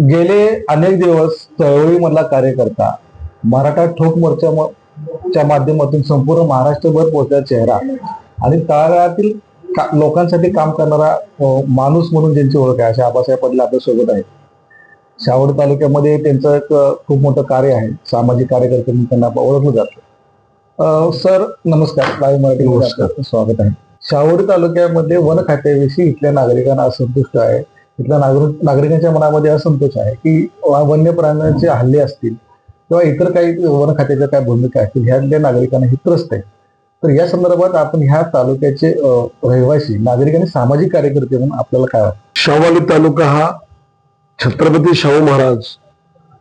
गेले अनेक दिवस चळवळीमधला कार्यकर्ता मराठा ठोक मोर्चा माध्यमातून संपूर्ण महाराष्ट्रभर पोहोचला चेहरा आणि तळागाळातील का- लोकांसाठी काम करणारा माणूस म्हणून ज्यांची ओळख आहे असे आबासाहेब पाटील आपल्यासोबत आहेत. शावड तालुक्यामध्ये त्यांचं एक खूप मोठं कार्य आहे सामाजिक कार्यकर्ते म्हणून त्यांना ओळखलं जातं. सर नमस्कार लाईव्ह मराठी स्वागत आहे. शावड तालुक्यामध्ये वन खात्याविषयी इथल्या नागरिकांना असंतुष्ट आहे. इथल्या नागरिक नागरिकांच्या मनामध्ये असंतोष आहे की वन्य प्राण्यांचे हल्ले असतील किंवा इतर काही वन खात्याच्या काय भूमिका असतील ह्यातल्या नागरिकांना हे त्रस्त आहे तर या संदर्भात आपण ह्या तालुक्याचे रहिवासी नागरिक आणि सामाजिक कार्यकर्ते म्हणून आपल्याला काय वाटतं? शाहवाली तालुका हा छत्रपती शाहू महाराज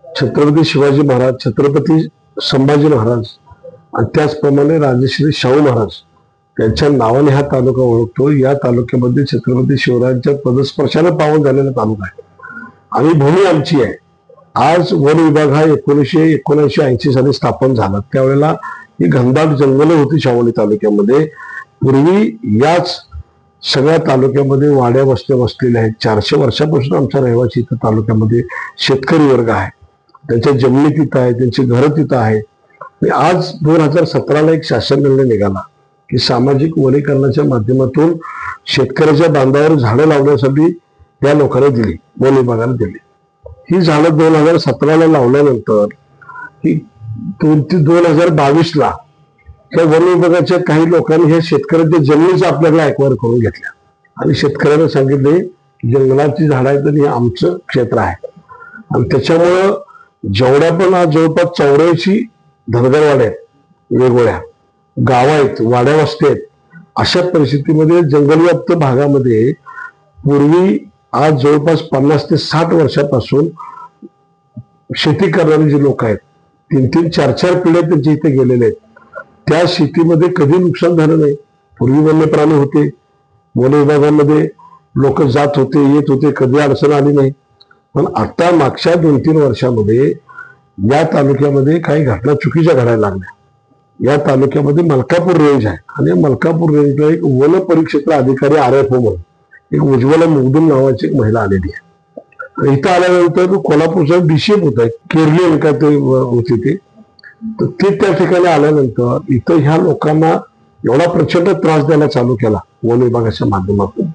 छत्रपती शिवाजी महाराज छत्रपती संभाजी महाराज आणि त्याचप्रमाणे राजश्री शाहू महाराज त्यांच्या नावाने हा तालुका ओळखतो. या तालुक्यामध्ये छत्रपती शिवरायांच्या पदस्पर्शाने पावन झालेला तालुका आहे. आणि भूमी आमची आहे. आज वन विभाग हा एकोणीसशे एकोणऐंशी ऐंशी साली स्थापन झाला. त्यावेळेला ही घनदाट जंगल होती शावली तालुक्यामध्ये. पूर्वी याच सगळ्या तालुक्यामध्ये वाड्या वस्त्या बसलेल्या आहेत. चारशे वर्षापासून आमच्या रहिवासी इथं तालुक्यामध्ये शेतकरी वर्ग आहे. त्यांच्या जमिनी तिथं आहे त्यांची घरं तिथं आहे. आज दोन हजार सतराला एक शासन निर्णय निघाला. की सामाजिक वनीकरणाच्या माध्यमातून शेतकऱ्याच्या बांधावर झाडं लावण्यासाठी या लोकांना दिली वन विभागाने दिली. ही झाडं दोन हजार सतराला लावल्यानंतर ही दोन ते दोन हजार बावीसला त्या वन विभागाच्या काही लोकांनी हे शेतकऱ्याच्या जमिनीचा आपल्याला ऐकवार करून घेतल्या. आणि शेतकऱ्यांना सांगितले जंगलाची झाडं आहेत आणि हे आमचं क्षेत्र आहे. आणि त्याच्यामुळं जेवढ्या पण आज जवळपास चौऱ्याऐंशी धनगरवाड्या आहेत वेगवेगळ्या. गाव आहेत वाड्या वस्ती आहेत अशा परिस्थितीमध्ये जंगलव्याप्त भागामध्ये पूर्वी आज जवळपास पन्नास ते साठ वर्षापासून शेती करणारे जे लोक आहेत तीन तीन चार चार पिढ्या त्यांच्या इथे गेलेले आहेत. त्या शेतीमध्ये कधी नुकसान झालं नाही. पूर्वी वन्य प्राणी होते. वन विभागामध्ये लोक जात होते येत होते कधी अडचण आली नाही. पण आता मागच्या दोन तीन वर्षामध्ये या तालुक्यामध्ये काही घटना चुकीच्या घडायला लागल्या. या तालुक्यामध्ये मलकापूर रेंज आहे. आणि मलकापूर रेंजला एक वन परिक्षेत्र अधिकारी आर एफ ओ म्हणून एक उज्ज्वला मुगदुम नावाची एक महिला आलेली आहे. आणि इथं आल्यानंतर कोल्हापूरचा डीसीएफ होता केरली का ते होते ते. तर ते त्या ठिकाणी आल्यानंतर इथं ह्या लोकांना एवढा प्रचंड त्रास द्यायला चालू केला वन विभागाच्या माध्यमातून.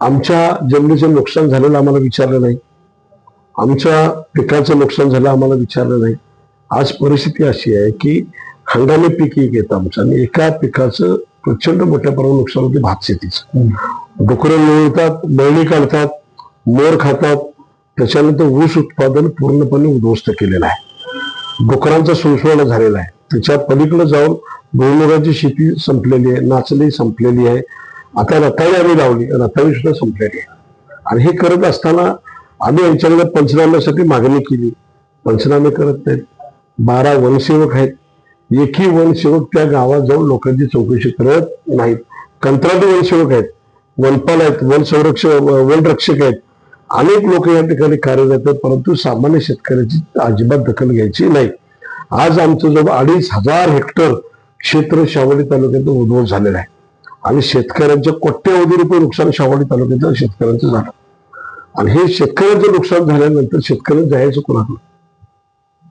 आमच्या जमिनीचं नुकसान झालेलं आम्हाला विचारलं नाही. आमच्या पिकाचं नुकसान झालं आम्हाला विचारलं नाही. आज परिस्थिती अशी आहे की हंगामी पीक एक येतं आमचं आणि एका पिकाचं प्रचंड मोठ्या प्रमाणात नुकसान होते भात शेतीचं डुकरं मिळवतात मळणी काढतात मोर खातात. त्याच्यानंतर ऊस उत्पादन पूर्णपणे उद्ध्वस्त केलेलं आहे. डुकरांचा सुळसुळाला झालेला आहे. त्याच्या पलीकडे जाऊन भुईमुगाची शेती संपलेली आहे नाचणी संपलेली आहे. आता रताळी आम्ही लावली रताळी सुद्धा संपलेली आहे. आणि हे करत असताना आम्ही यांच्याकडे पंचनाम्यासाठी मागणी केली. पंचनामे करत नाहीत. बारा वनसेवक आहेत. एकही वनसेवक त्या गावात जाऊन लोकांची चौकशी करत नाहीत. कंत्राटी वनसेवक आहेत वनपाल आहेत वन संरक्षक वनरक्षक आहेत. अनेक लोक या ठिकाणी कार्यरत आहेत परंतु सामान्य शेतकऱ्याची अजिबात दखल घ्यायची नाही. आज आमचं जवळ अडीच हजार हेक्टर क्षेत्र शावली तालुक्यात उद्भव झालेलं आहे. आणि शेतकऱ्यांच्या कोट्यवधी रुपये नुकसान शावली तालुक्यातल्या शेतकऱ्यांचं झालं. आणि हे शेतकऱ्यांचं नुकसान झाल्यानंतर शेतकऱ्यांना जायचं कोणाला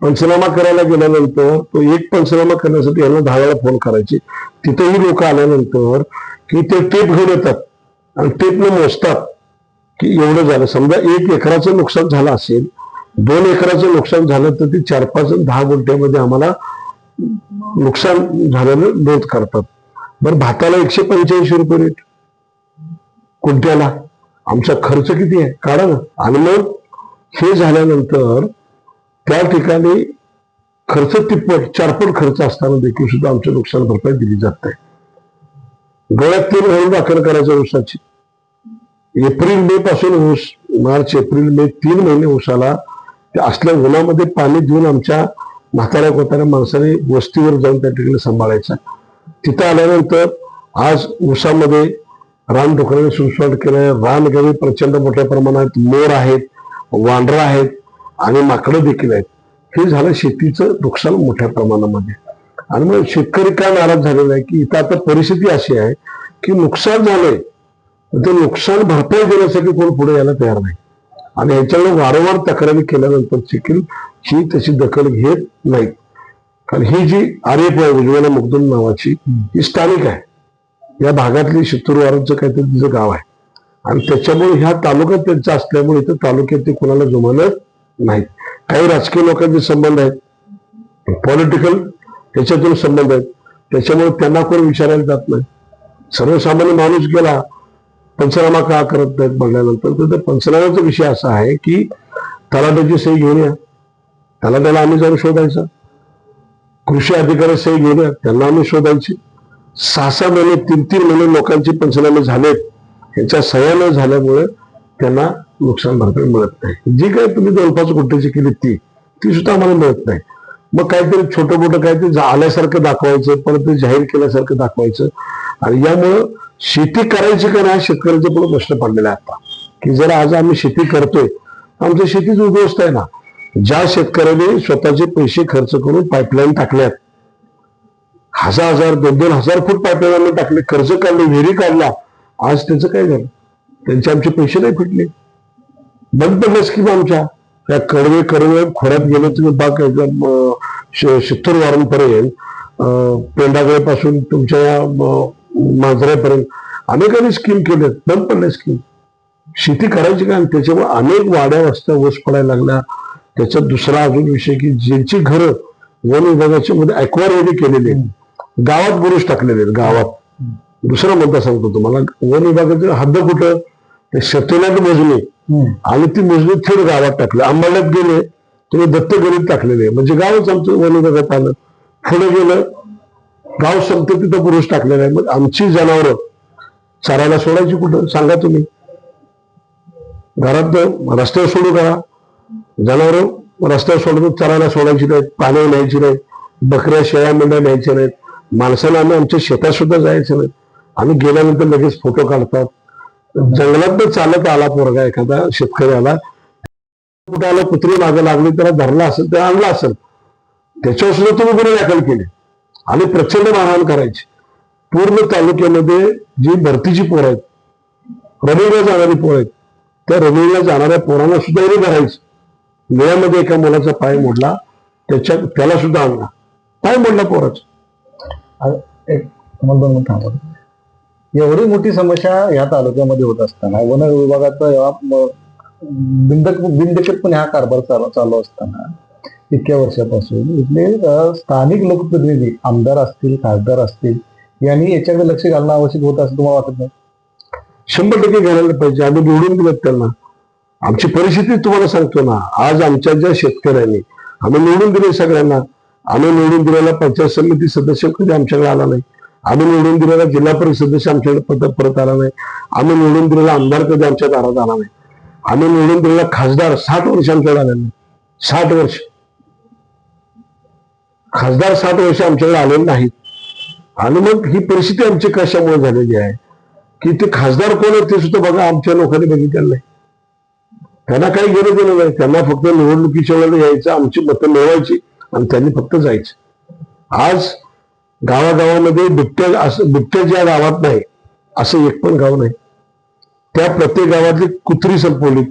पंचनामा करायला गेल्यानंतर तो एक पंचनामा करण्यासाठी यांना दहा वेळा फोन करायचे. तिथेही लोक आल्यानंतर की ते टेप घेऊन येतात आणि टेपने मोजतात की एवढं झालं. समजा एक एकराचं नुकसान झालं असेल दोन एकराचं नुकसान झालं तर ते चार पाच दहा गुंठ्यामध्ये आम्हाला नुकसान झाल्यानं नोंद करतात. बरं भाताला एकशे पंच्याऐंशी रुपये रेट कुंट्याला. आमचा खर्च किती आहे? काढा ना. आणि मग हे झाल्यानंतर त्या ठिकाणी खर्च तिप्पट चारपट खर्च असताना देखील सुद्धा आमच्या नुकसान भरपाई दिली जात आहे गळ्यात तेल घालून दाखल करायचं ऊसाची. एप्रिल मे पासून ऊस मार्च एप्रिल मे तीन महिने ऊसाला असल्या उन्हामध्ये पाणी देऊन आमच्या म्हाताऱ्या कोताऱ्या माणसाने वस्तीवर जाऊन त्या ठिकाणी सांभाळायचा. तिथं आल्यानंतर आज ऊसामध्ये रान डुकराने सुसवाट केलं रान प्रचंड मोठ्या प्रमाणात मोर आहेत वांढरा आहेत. आणि माकडं देखील आहेत. हे झालं शेतीचं नुकसान मोठ्या प्रमाणामध्ये. आणि मग शेतकरी काय नाराज झालेला आहे की इथं आता परिस्थिती अशी आहे की नुकसान झालंय ते नुकसान भरपाई देण्यासाठी कोण पुढे यायला तयार नाही. आणि ह्याच्यावर वारंवार तक्रारी केल्यानंतर देखील ही तशी दखल घेत नाहीत. कारण ही जी आर आहे उज्ज्वला मुग्धम नावाची ही स्थानिक आहे. या भागातली शित्तूरवारांचं काहीतरी तिचं गाव आहे. आणि त्याच्यामुळे ह्या तालुक्यात त्यांचं असल्यामुळे इथं तालुक्यात ते कोणाला जुमानत नाहीत काही राजकीय लोकांचे संबंध आहेत. पॉलिटिकल ह्याच्यातून संबंध आहेत. त्याच्यामुळे त्यांना कोण विचारायला जात नाही. सर्वसामान्य माणूस गेला पंचनामा का करत नाहीत म्हणल्यानंतर तर पंचनामाचा पंचनाम्याचा विषय असा आहे की तलाट्याची सही घेऊन या. तलाट्याला आम्ही जाऊन शोधायचा. कृषी अधिकारी सही घेऊन या. त्यांना आम्ही शोधायची. सहा सहा महिने तीन तीन महिने लोकांचे पंचनामे झालेत. ह्याच्या सह्या न झाल्यामुळे त्यांना नुकसान भरपाई मिळत नाही. जी काय तुम्ही जवळपास पाच केली ती ती सुद्धा आम्हाला मिळत नाही. मग काहीतरी छोटं मोठं काहीतरी आल्यासारखं दाखवायचं परत जाहीर केल्यासारखं दाखवायचं. आणि यामुळं शेती करायची का नाही शेतकऱ्याचा पण प्रश्न पडलेला आहे आता. की जर आज आम्ही शेती करतोय आमच्या शेतीच उद्ध्वस्त आहे ना. ज्या शेतकऱ्याने स्वतःचे पैसे खर्च करून पाईपलाईन टाकल्यात हजार हजार दोन दोन हजार फूट पाईपलाईन आम्ही टाकले कर्ज काढले विहिरी काढला आज त्याचं काय झालं? त्यांचे आमचे पैसे नाही फिटले बंद पडल्या स्कीम आमच्या त्या कडवे कडवे खोऱ्यात गेलो तुम्ही बाग एकदम शित्तूर वारणपर्यंत तुमच्या या मांजऱ्यापर्यंत अनेकांनी स्कीम केल्या बंद पडल्या स्कीम शेती करायची का? आणि त्याच्यामुळे अनेक वाड्या वस्त्या ओस पडायला लागल्या. त्याचा दुसरा अजून विषय की ज्यांची घरं वन विभागाच्या मध्ये अक्वारमध्ये केलेली आहेत गावात बुरुज टाकलेले आहेत गावात. दुसरा मुद्दा सांगतो तुम्हाला वन विभागाचं हद्द कुठं? ते शतुलाट मोजणी आणि ती मोजणी थेट गावात टाकली. अंबाड्यात गेले तुम्ही दत्त गणित टाकलेले. म्हणजे गावच आमचं वन विभागात आलं पुढे गेलं गाव संपतं तिथं पुरुष टाकलेलं आहे मग आमची जनावरं चारायला सोडायची कुठं? सांगा तुम्ही. घरात रस्त्यावर सोडू करा जनावरं रस्त्यावर सोडतो चरायला सोडायची नाहीत पाणी न्यायची नाहीत बकऱ्या शेळ्या मेंढ्या न्यायच्या नाहीत. माणसाला आम्ही आमच्या शेतात सुद्धा जायचं नाही. आम्ही गेल्यानंतर लगेच फोटो काढतात. जंगलात चालत आला पोरगा एखादा शेतकरी आला कुठे कुत्री मागे लागली त्याला धरला असेल त्याला आणला असेल. त्याच्यावर सुद्धा तुम्ही गुन्हे दाखल केले. आणि प्रचंड मारहाण करायची. पूर्ण तालुक्यामध्ये जी भरतीची पोरं आहेत रनिंगला जाणारी पोरं आहेत त्या रनिंगला जाणाऱ्या पोरांना सुद्धा हे धरायचं. वेळामध्ये एका मुलाचा पाय मोडला त्याच्या त्याला सुद्धा आणला. पाय मोडला पोराचा. एक दोन एवढी मोठी समस्या या तालुक्यामध्ये होत असताना वन विभागाचा एव्हा बिंदक बिनदेखतपणे हा कारभार चालू चालू असताना इतक्या वर्षापासून इथले स्थानिक लोकप्रतिनिधी आमदार असतील खासदार असतील यांनी याच्याकडे लक्ष घालणं आवश्यक होतं असं तुम्हाला वाटत नाही? शंभर टक्के घालायला पाहिजे. आम्ही निवडून दिलं त्यांना. आमची परिस्थिती तुम्हाला सांगतो ना. आज आमच्या ज्या शेतकऱ्यांनी आम्ही निवडून दिले सगळ्यांना. आम्ही निवडून दिलेला पंचायत समिती सदस्य कधी आमच्याकडे आला नाही. आम्ही निवडून दिलेला जिल्हा परिषद सदस्य आमच्याकडे पद परत आला नाही. आम्ही निवडून दिलेला आमदार कधी आमच्या दारात आला नाही. आम्ही निवडून दिलेला खासदार साठ वर्ष आमच्याकडे आले नाही. साठ वर्ष. खासदार साठ वर्ष आमच्याकडे आलेले नाहीत. आणि मग ही परिस्थिती आमची कशामुळे झालेली आहे? की ते खासदार कोण आहेत ते सुद्धा बघा आमच्या लोकांनी बघितलेलं नाही. त्यांना काही गरज देणं नाही त्यांना फक्त निवडणुकीच्या वेळेला यायचं आमची मतं मिळवायची आणि त्यांनी फक्त जायचं. आज गावागावामध्ये बिबट्या असं बिबट्या ज्या गावात नाही. असं एक पण गाव नाही. त्या प्रत्येक गावातली कुत्री संपवलीत.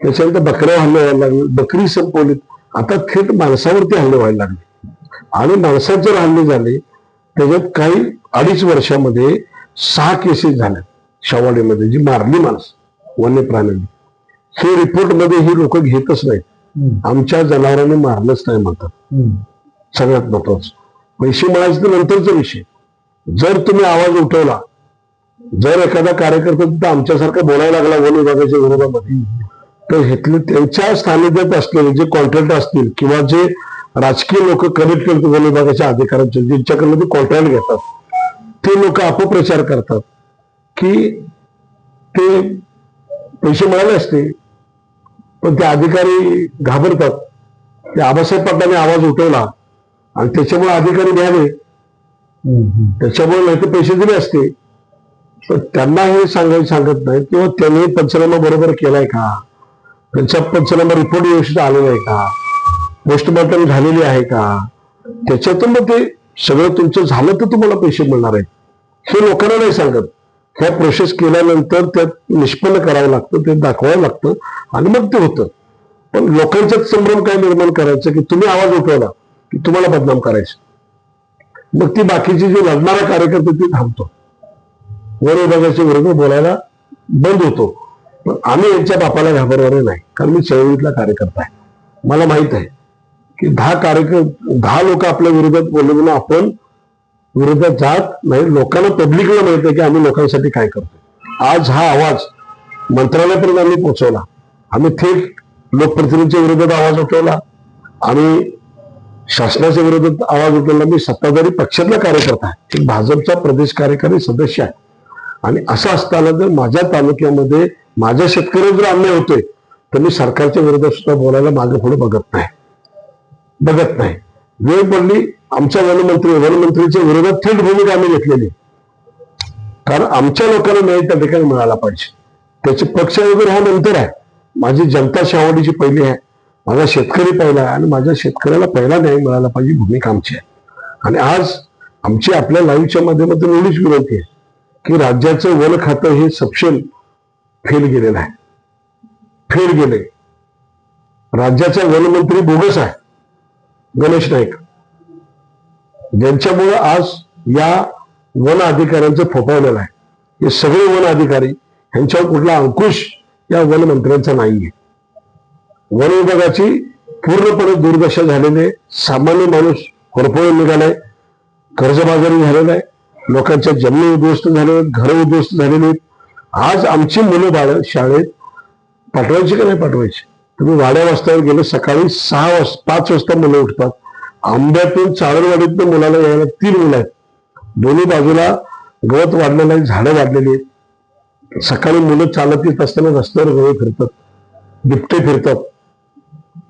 त्याच्यानंतर बकऱ्या हल्ले व्हायला लागले. बकरी संपवलीत. आता थेट माणसावरती हल्ले व्हायला लागले. आणि माणसात जर हल्ले झाले त्याच्यात काही अडीच वर्षामध्ये सहा केसेस झाल्या शवाडीमध्ये जी मारली माणसं वन्य प्राण्यांनी. हे रिपोर्टमध्ये ही लोक घेतच नाहीत. आमच्या जनावरांनी मारलंच नाही म्हणतात. सगळ्यात महत्वाचं पैसे मिळायचे तर नंतरचा विषय. जर तुम्ही आवाज उठवला जर एखादा कार्यकर्ता तिथं आमच्यासारखा बोलायला लागला वन विभागाच्या विरोधामध्ये तर घेतले त्यांच्या स्थानिकात असलेले जे कॉन्ट्रॅक्ट असतील किंवा जे राजकीय लोक कनेक्ट करतात वन विभागाच्या अधिकाऱ्यांचे ज्यांच्याकडनं ते कॉन्ट्रॅक्ट घेतात ते लोक अपप्रचार करतात की ते पैसे मिळाले असते पण ते अधिकारी घाबरतात. ते आबासाहेब पाटलांनी आवाज उठवला आणि त्याच्यामुळे अधिकारी घ्यावे त्याच्यामुळे नाही पैसे दिले असते. पण त्यांना हे सांगायला सांगत नाही किंवा त्यांनी पंचनामा बरोबर केलाय का? त्यांचा पंचनामा रिपोर्ट व्यवस्थित आलेला आहे का? पोस्टमॉर्टम झालेली आहे का? त्याच्यातून मग ते सगळं तुमचं झालं तर तुम्हाला पैसे मिळणार आहेत. हे लोकांना नाही सांगत. ह्या प्रोसेस केल्यानंतर त्यात निष्पन्न करावं लागतं ते दाखवावं लागतं आणि मग ते होतं. पण लोकांच्यात संभ्रम काय निर्माण करायचं की तुम्ही आवाज उठवला. की तुम्हाला बदनाम करायचं. मग ती बाकीची जी लढणारा कार्यकर्ते ती थांबतो. वन विरोध बोलायला बंद होतो. पण आम्ही यांच्या बापाला घाबरणारे नाही. कारण मी चळवळीतला कार्यकर्ता आहे. मला माहीत आहे की दहा कार्यक्रम दहा लोक आपल्या विरोधात बोलले म्हणून आपण विरोधात जात नाही. लोकांना पब्लिकला माहीत आहे की आम्ही लोकांसाठी काय करतो आज हा आवाज मंत्रालयापर्यंत आम्ही पोहोचवला. आम्ही थेट लोकप्रतिनिधीच्या विरोधात आवाज उठवला. आणि शासनाच्या विरोधात आवाज उठवला मी सत्ताधारी पक्षातला कार्यकर्ता आहे. एक भाजपचा प्रदेश कार्यकारी सदस्य आहे. आणि असं असताना जर माझ्या तालुक्यामध्ये माझ्या शेतकऱ्यावर जर अन्याय होतोय तर मी सरकारच्या विरोधात सुद्धा बोलायला मागे पुढे बघत नाही. बघत नाही. वेळ पडली आमच्या वनमंत्री वनमंत्रीच्या विरोधात थेट भूमिका आम्ही घेतलेली. कारण आमच्या लोकांना न्याय त्या ठिकाणी मिळाला पाहिजे. त्याचे पक्ष वगैरे हा नंतर आहे. माझी जनता शावडीची पहिली आहे. माझा शेतकरी पहिला आणि माझ्या शेतकऱ्याला पहिला न्याय मिळाला पाहिजे भूमिका आमची आहे. आणि आज आमची आपल्या लाईव्हच्या माध्यमातून एवढीच विनंती आहे की राज्याचं वन खातं हे सपशेल फेल गेलेलं आहे. फेल गेले. राज्याचा वनमंत्री बोगस आहे. गणेश नाईक. ज्यांच्यामुळं आज या वन अधिकाऱ्यांचं फोफावलेलं आहे. हे सगळे वन अधिकारी यांच्यावर कुठला अंकुश या वनमंत्र्यांचा नाहीये. वन विभागाची पूर्णपणे दुर्दशा झालेली आहे. सामान्य माणूस होरपळून निघालाय. कर्जबाजारी झालेला आहे. लोकांच्या जमिनी उद्ध्वस्त झाले घर उद्ध्वस्त झालेली आहेत. आज आमची मुलं बाळ शाळेत पाठवायची का नाही पाठवायची? तुम्ही वाड्या वाजतावर गेले सकाळी सहा वाजता पाच वाजता मुलं उठतात. आंब्यातून चाळणवाडीतनं मुलाला यायला तीन मुलं आहेत. दोन्ही बाजूला गवत वाढलेलं आहे झाडं वाढलेली आहेत. सकाळी मुलं चालत येत असताना रस्त्यावर गवे फिरतात. बिबटे फिरतात.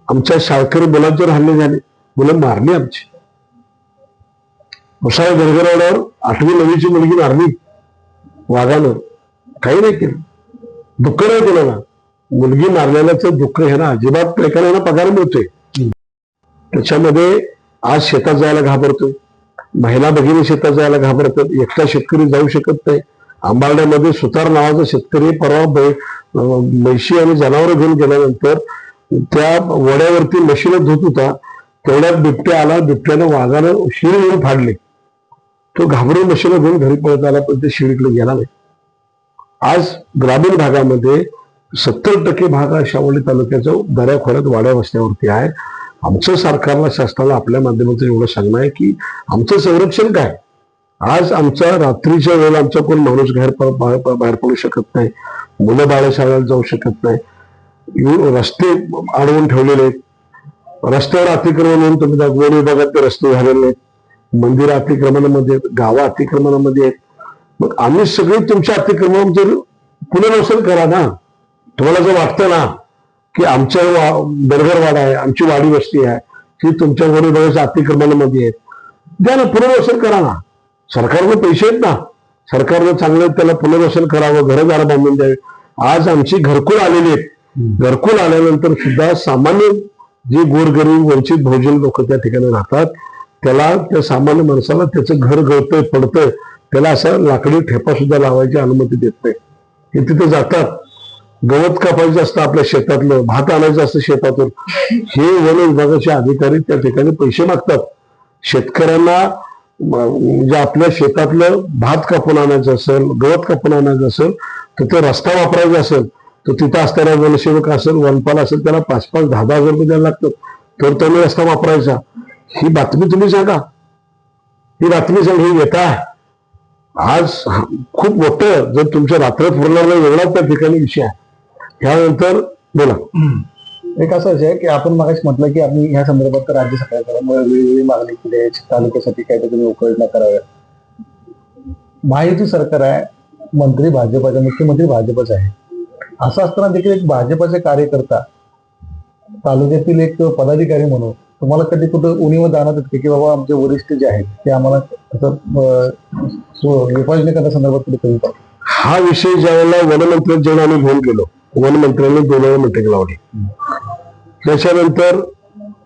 आमच्या शाळकरी मुलांच्यावर हल्ले झाले मुलं मारली आमची. मुसाळ गरगरवाड्यावर आठवी नवीची मुलगी मारली. वाघानं. काही नाही केलं. दुःख नाही कोणाला. मुलगी मारलेल्याचं दुःख ह्यांना अजिबात प्रेकरांना पगार मिळतोय. त्याच्यामध्ये आज शेतात जायला घाबरतोय. महिला भगिनी शेतात जायला घाबरतात. एकटा शेतकरी जाऊ शकत नाही. आंबाड्यामध्ये सुतार नावाचा शेतकरी परवा म्हैशी आणि जनावर घेऊन गेल्यानंतर त्या वड्यावरती मशीन धुत होता तेवढ्यात बिबट्या आला बिबट्यानं वाघानं शिळ घेऊन फाडले. तो घाबरून मशीन घेऊन घरी पळत आला पण ते शिळीकडे गेला नाही. आज ग्रामीण भागामध्ये सत्तर टक्के भाग हा शावली दऱ्या दऱ्याखोऱ्यात वाड्या वस्त्यावरती आहे. आमचं सरकारला शासनाला आपल्या माध्यमातून एवढं सांगणं आहे की आमचं संरक्षण काय? आज आमचा रात्रीच्या वेळेला आमचा कोण माणूस बाहेर बाहेर पडू शकत नाही. मुलं बाळ शाळेला जाऊ शकत नाही. रस्ते अडवून ठेवलेले आहेत. रस्त्यावर अतिक्रमण म्हणून तुम्ही वन विभागात ते रस्ते झालेले आहेत. मंदिर अतिक्रमणामध्ये आहेत गावं अतिक्रमणामध्ये आहेत. मग आम्ही सगळे तुमच्या अतिक्रमणामध्ये पुनर्वसन करा ना तुम्हाला जर वाटतं ना की आमच्या वा- आहे आमची वाडी वस्ती आहे ती तुमच्या वन विभागाच्या अतिक्रमणामध्ये आहेत. द्या ना पुनर्वसन करा ना. सरकारनं पैसे आहेत ना. सरकारनं चांगलं त्याला पुनर्वसन करावं घरदार बांधून द्यावे. आज आमची घरकुल आलेली आहेत. घरकुल आल्यानंतर सुद्धा सामान्य जे गोरगरीब वंचित बहुजन लोक त्या ठिकाणी राहतात त्याला त्या सामान्य माणसाला त्याचं घर गळतंय पडतंय त्याला असा लाकडी ठेपा सुद्धा लावायची अनुमती देत नाही. हे तिथे जातात. गवत कापायचं असतं आपल्या शेतातलं भात आणायचं असतं शेतातून. हे वन विभागाचे अधिकारी त्या ठिकाणी पैसे मागतात. शेतकऱ्यांना म्हणजे आपल्या शेतातलं भात कापून आणायचं असेल गवत कापून आणायचं असेल तर ते रस्ता वापरायचा असेल तर तिथं असताना वनसेवक असेल वनपाल असेल त्याला पाच पाच दहा दहा हजार रुपये द्यायला लागतात तर त्यांनी रस्ता वापरायचा. ही बातमी तुम्ही सांगा. ही बातमी सांगा ही व्यथा आहे. आज खूप मोठं जर तुमच्या रात्र फुरणार नाही एवढा त्या ठिकाणी विषय आहे. त्यानंतर बोला. एक असं आहे की आपण मगाशी म्हटलं की आम्ही ह्या संदर्भात तर राज्य सरकारकडे वेगवेगळी मागणी केली आहे. तालुक्यासाठी काय तर तुम्ही उकळण्या कराव्या महायुती सरकार आहे मंत्री भाजपाचा मुख्यमंत्री भाजपच आहे. असं असताना देखील एक भाजपाचे कार्यकर्ता तालुक्यातील एक पदाधिकारी म्हणून तुम्हाला कधी कुठं उणीव जाणवत येते की बाबा आमचे वरिष्ठ जे आहेत ते आम्हाला विभाजने संदर्भात कुठे कमी हा विषय ज्यावेळेला वनमंत्र्यांच्या जेव्हा आम्ही घेऊन गेलो वनमंत्र्यांनी दोन वेळा मिटिंग लावली. त्याच्यानंतर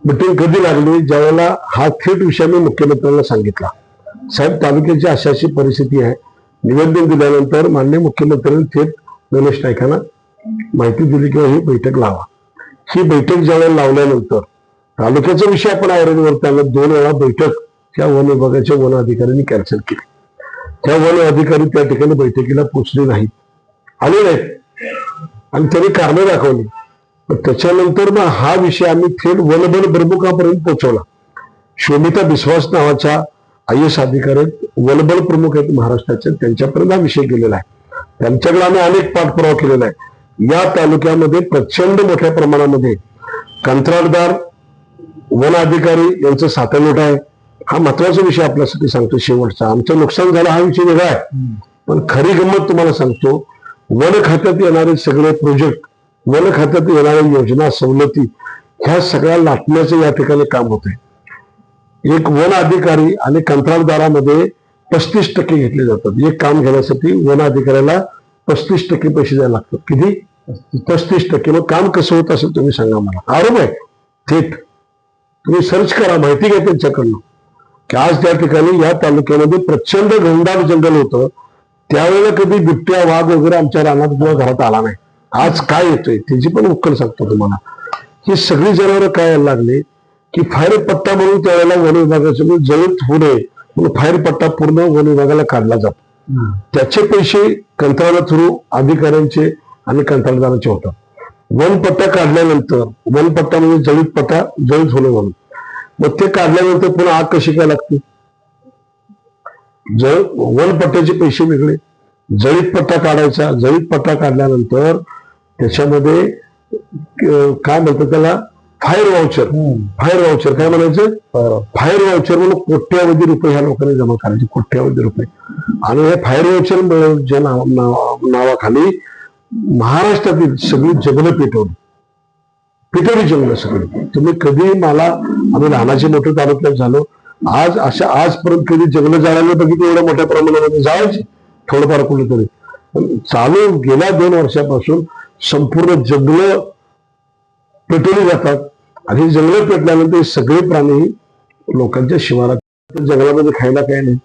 मिटिंग कधी लागली? ज्यावेळेला हा थेट विषय मी मुख्यमंत्र्यांना सांगितला. साहेब तालुक्याची अशी अशी परिस्थिती आहे. निवेदन दिल्यानंतर माननीय मुख्यमंत्र्यांनी थेट गणेश नायकांना माहिती दिली किंवा ही बैठक लावा. ही बैठक ज्यावेळेला लावल्यानंतर तालुक्याचा विषय आपण आयरनवर त्याला दोन वेळा बैठक त्या वन विभागाच्या वन अधिकाऱ्यांनी कॅन्सल केली. त्या वन अधिकारी त्या ठिकाणी बैठकीला पोचले नाहीत. आले नाहीत. आणि त्यांनी कारणं दाखवली. पण त्याच्यानंतर मग हा विषय आम्ही थेट वनबल प्रमुखापर्यंत पोहोचवला शोमिता विश्वास नावाच्या आय एस अधिकारी वनबल प्रमुख आहेत महाराष्ट्राचे. त्यांच्यापर्यंत हा विषय गेलेला आहे. त्यांच्याकडे आम्ही अनेक पाठपुरावा केलेला आहे. या तालुक्यामध्ये प्रचंड मोठ्या प्रमाणामध्ये कंत्राटदार वन अधिकारी यांचं साठवणूक आहे. हा महत्त्वाचा विषय आपल्यासाठी सांगतो शेवटचा. आमचं नुकसान झालं हा विषय वेगळा आहे. पण खरी गंमत तुम्हाला सांगतो वन खात्यात येणारे सगळे प्रोजेक्ट वन खात्यात येणाऱ्या योजना सवलती ह्या सगळ्या लाटण्याचं या ठिकाणी काम होत आहे. एक वन अधिकारी आणि कंत्राटदारामध्ये पस्तीस टक्के घेतले जातात. एक काम घेण्यासाठी वन अधिकाऱ्याला पस्तीस टक्के पैसे द्यायला लागतात. किती? पस्तीस टक्के मग काम कसं होत असेल तुम्ही सांगा मला. आरोप आहे. थेट. तुम्ही सर्च करा माहिती घ्या त्यांच्याकडनं. की आज त्या ठिकाणी या तालुक्यामध्ये प्रचंड घनदाट जंगल होतं. त्यावेळेला कधी बिबट्या वाघ वगैरे आमच्या रानात किंवा घरात आला नाही. आज काय येतोय? त्याची पण उकल सांगतो तुम्हाला. ही सगळी जनावरं काय यायला लागले? की फायर पट्टा म्हणून त्यावेळेला वन विभागाचे जळूत होऊ नये म्हणून फायर पट्टा पूर्ण वन विभागाला काढला जातो. त्याचे पैसे कंत्राटा थ्रू अधिकाऱ्यांचे आणि कंत्राटदारांचे होतात वन पट्टा काढल्यानंतर वन पट्टा म्हणजे जळीत पट्टा जळीत होणे म्हणून. मग ते काढल्यानंतर पुन्हा आग कशी काय लागते? जळ वन पट्ट्याचे पैसे वेगळे. जळीत पट्टा काढायचा जळीत पट्टा काढल्यानंतर त्याच्यामध्ये काय म्हणतात त्याला? फायर वाउचर फायर वाउचर काय म्हणायचं. फायर. वाउचर म्हणून कोट्यावधी रुपये ह्या लोकांनी जमा करायचे कोट्यावधी रुपये. आणि हे फायर वाउचर ज्या नाव- नाव- नावाखाली महाराष्ट्रातील सगळी जंगलं पेटवली. पेटवली जंगलं सगळी. तुम्ही कधी मला आम्ही लहानाचे मोठे तालुक्यात झालो. आज अशा आजपर्यंत कधी जंगलं जाळायला बघितलं एवढ्या मोठ्या प्रमाणामध्ये जायचे थोडंफार कुठेतरी. तरी चालू गेल्या दोन वर्षापासून संपूर्ण जंगलं पेटवली जातात. आणि जंगलं पेटल्यानंतर सगळे प्राणी लोकांच्या शिवारात जंगलामध्ये खायला काही नाही.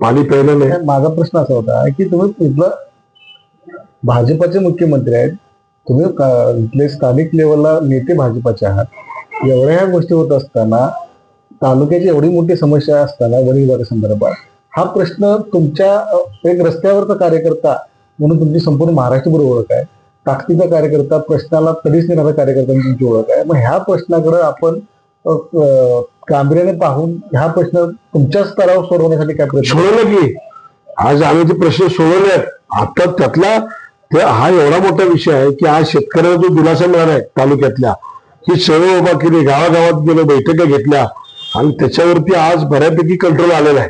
पाणी प्यायला नाही. माझा प्रश्न असा होता की तुम्ही इथलं भाजपाचे मुख्यमंत्री आहेत. तुम्ही इथले स्थानिक लेवलला नेते भाजपाचे आहात. एवढ्या ह्या गोष्टी होत असताना तालुक्याची एवढी मोठी समस्या असताना वन संदर्भात हा प्रश्न तुमच्या एक रस्त्यावरचा कार्यकर्ता म्हणून तुमची संपूर्ण महाराष्ट्रभर ओळख आहे. ताकदीचा कार्यकर्ता प्रश्नाला कधीच नेणारा कार्यकर्ता तुमची ओळख आहे. मग ह्या प्रश्नाकडे आपण गांभीर्याने पाहून ह्या प्रश्न तुमच्या स्तरावर सोडवण्यासाठी काय प्रश्न सोडवलं की आज आम्ही ते प्रश्न सोडवले आहेत आता त्यातला ते हा एवढा मोठा विषय आहे की आज शेतकऱ्याला जो दिलासा मिळाला आहे तालुक्यातल्या ही सर्व उभा केली गावागावात गेलो बैठका घेतल्या आणि त्याच्यावरती आज बऱ्यापैकी कंट्रोल आलेला आहे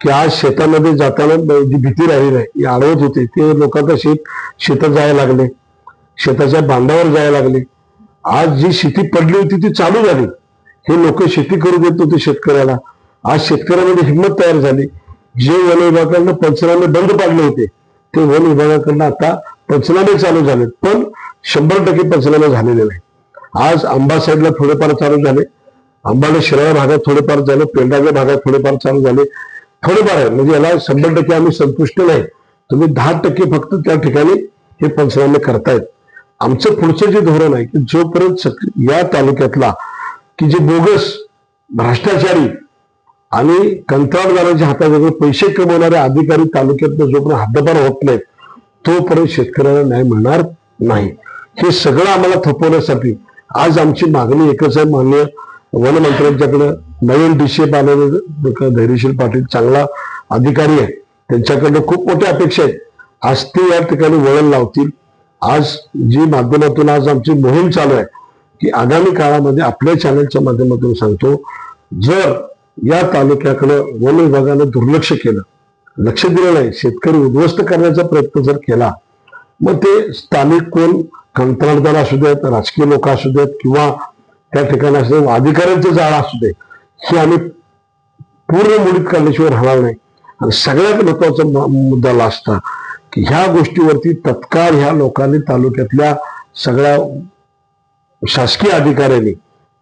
की आज शेतामध्ये जाताना जी भीती राहिली नाही ही होती. ते लोकांचं शेत शेतात जायला लागले शेताच्या बांधावर जायला लागले. आज जी शेती पडली होती ती चालू झाली. हे लोक शेती करू देत होते शेतकऱ्याला. आज शेतकऱ्यामध्ये हिंमत तयार झाली. जे वन विभागाकडनं पंचनामे बंद पाडले होते ते वन विभागाकडनं आता पंचनामे चालू झाले पण शंभर टक्के पंचनामे झालेले नाही. आज आंबा साईडला थोडेफार चालू झाले. आंबाला शिराळा भागात थोडेफार झाले पेंडाच्या भागात थोडेफार चालू झाले. थोडेफार आहे म्हणजे याला शंभर टक्के आम्ही संतुष्ट नाही. तुम्ही दहा टक्के फक्त त्या ठिकाणी हे पंचनामे करतायत. आमचं पुढचं जे धोरण आहे की जोपर्यंत सक- या तालुक्यातला की जे बोगस भ्रष्टाचारी आणि कंत्राटदारांच्या हाताजवळ पैसे कमवणारे अधिकारी तालुक्यातनं जोपर्यंत हद्दपार होत नाहीत तोपर्यंत शेतकऱ्याला न्याय मिळणार नाही. हे सगळं आम्हाला थपवण्यासाठी आज आमची मागणी एकच आहे माननीय वनमंत्र्यांच्याकडे. नवीन डिशेप आलेले धैर्यशील पाटील चांगला अधिकारी आहे. त्यांच्याकडनं खूप मोठ्या अपेक्षा आहेत आज ते या ठिकाणी वळण लावतील. आज जी माध्यमातून आज आमची मोहीम चालू आहे की आगामी काळामध्ये आपल्या चॅनलच्या माध्यमातून सांगतो. जर या तालुक्याकडं वन विभागानं दुर्लक्ष केलं लक्ष दिलं नाही. शेतकरी उद्ध्वस्त करण्याचा प्रयत्न जर केला मग ते स्थानिक कोण? कंत्राटदार असू देत राजकीय लोक असू देत किंवा त्या ठिकाणी असू देत अधिकाऱ्यांचे जाळ असू दे हे आम्ही पूर्ण मुडीत काढल्याशिवाय राहणार नाही. आणि सगळ्यात महत्त्वाचा मुद्दा लास्टचा की ह्या गोष्टीवरती तत्काळ ह्या लोकांनी तालुक्यातल्या सगळ्या शासकीय अधिकाऱ्यांनी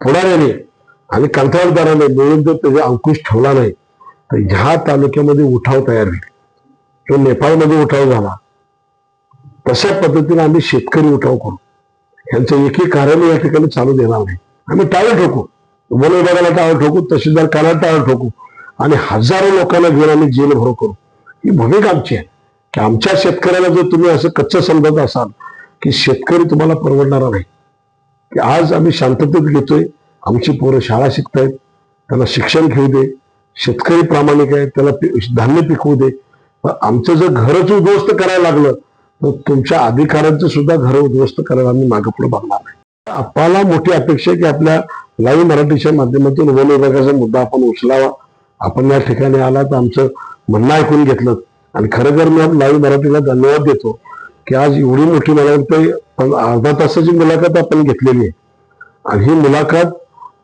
पुढाऱ्यांनी आणि कंत्राटदाराने मिळून जर त्याचा अंकुश ठेवला नाही तर ह्या तालुक्यामध्ये उठाव तयार होईल. तो नेपाळमध्ये उठाव झाला. तशा पद्धतीने आम्ही शेतकरी उठाव करू. यांचं एकही कार्यालय या ठिकाणी चालू देणार नाही. आम्ही टाळं ठोकू. वन विभागाला टाळं ठोकू तहसीलदार कानाला टाळं ठोकू आणि हजारो लोकांना घेऊन आम्ही जेल भरो करू. ही भूमिका आमची आहे. की आमच्या शेतकऱ्याला जर तुम्ही असं कच्चं समजत असाल की शेतकरी तुम्हाला परवडणारा नाही की आज आम्ही शांततेत घेतोय आमची पोरं शाळा शिकतायत त्याला शिक्षण घेऊ दे शेतकरी प्रामाणिक आहे त्याला धान्य पिकवू दे. आमचं जर घरच उद्ध्वस्त करायला लागलं तर तुमच्या अधिकाऱ्यांचं सुद्धा घर उद्ध्वस्त करायला आम्ही मागं पुढे बघणार नाही. आपल्याला मोठी अपेक्षा आहे की आपल्या लाईव्ह मराठीच्या माध्यमातून वन विभागाचा मुद्दा आपण उचलावा. आपण या ठिकाणी आला तर आमचं म्हणणं ऐकून घेतलं. आणि खरं तर मी लाईव्ह मराठीला धन्यवाद देतो की आज एवढी मोठी मला वाटतं पण अर्धा तासाची मुलाखत आपण घेतलेली आहे. आणि ही मुलाखत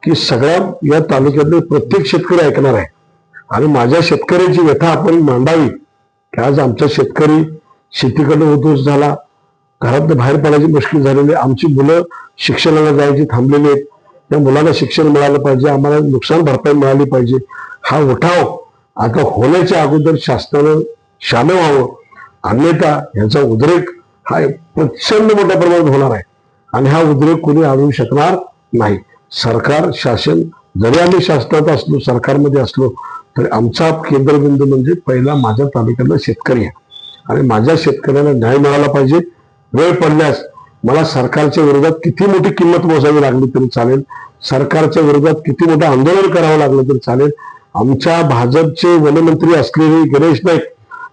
की सगळ्या या तालुक्यातले प्रत्येक शेतकरी ऐकणार आहे. आणि माझ्या शेतकऱ्याची व्यथा आपण मांडावी की आज आमचा शेतकरी शेतीकडे उद्ध्वस्त झाला. घरात बाहेर पडायची मुश्किल झालेली आहे. आमची मुलं शिक्षणाला जायची थांबलेली आहेत. त्या मुलांना शिक्षण मिळालं पाहिजे. आम्हाला नुकसान भरपाई मिळाली पाहिजे. हा उठाव आता होण्याच्या अगोदर शासनानं शान व्हावं. अन्यथा यांचा उद्रेक हा प्रचंड मोठ्या प्रमाणात होणार आहे. आणि हा उद्रेक कोणी आणू शकणार नाही. सरकार शासन जरी आम्ही शासनात असलो सरकारमध्ये असलो तर आमचा केंद्रबिंदू म्हणजे पहिला माझ्या तालुक्यातला शेतकरी आहे. आणि माझ्या शेतकऱ्याला न्याय मिळाला पाहिजे. वेळ पडल्यास मला सरकारच्या विरोधात किती मोठी किंमत मोजावी लागली तरी चालेल. सरकारच्या विरोधात किती मोठं आंदोलन करावं लागलं तरी चालेल. आमच्या भाजपचे वनमंत्री असलेले गणेश नाईक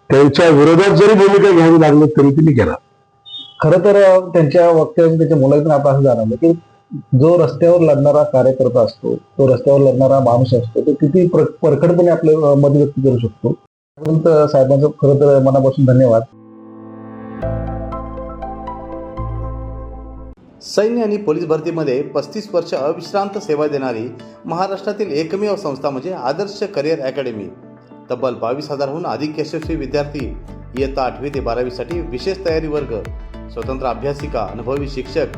त्यांच्या विरोधात जरी भूमिका घ्यावी लागली तरी ती मी घेणार. खरं तर त्यांच्या वक्तव्यातून त्यांच्या मुलांना आपण असं जाणवलं की जो रस्त्यावर लढणारा कार्यकर्ता असतो तो रस्त्यावर लढणारा माणूस असतो तो किती परखडपणे आपलं मत व्यक्त करू शकतो. साहेबांचं खरं तर मनापासून धन्यवाद. सैन्य आणि पोलीस भरतीमध्ये पस्तीस वर्ष अविश्रांत सेवा देणारी महाराष्ट्रातील एकमेव संस्था म्हणजे आदर्श करिअर अकॅडमी. तब्बल बावीस हजारहून अधिक यशस्वी विद्यार्थी इयत्ता आठवी ते बारावीसाठी विशेष तयारी वर्ग स्वतंत्र अभ्यासिका अनुभवी शिक्षक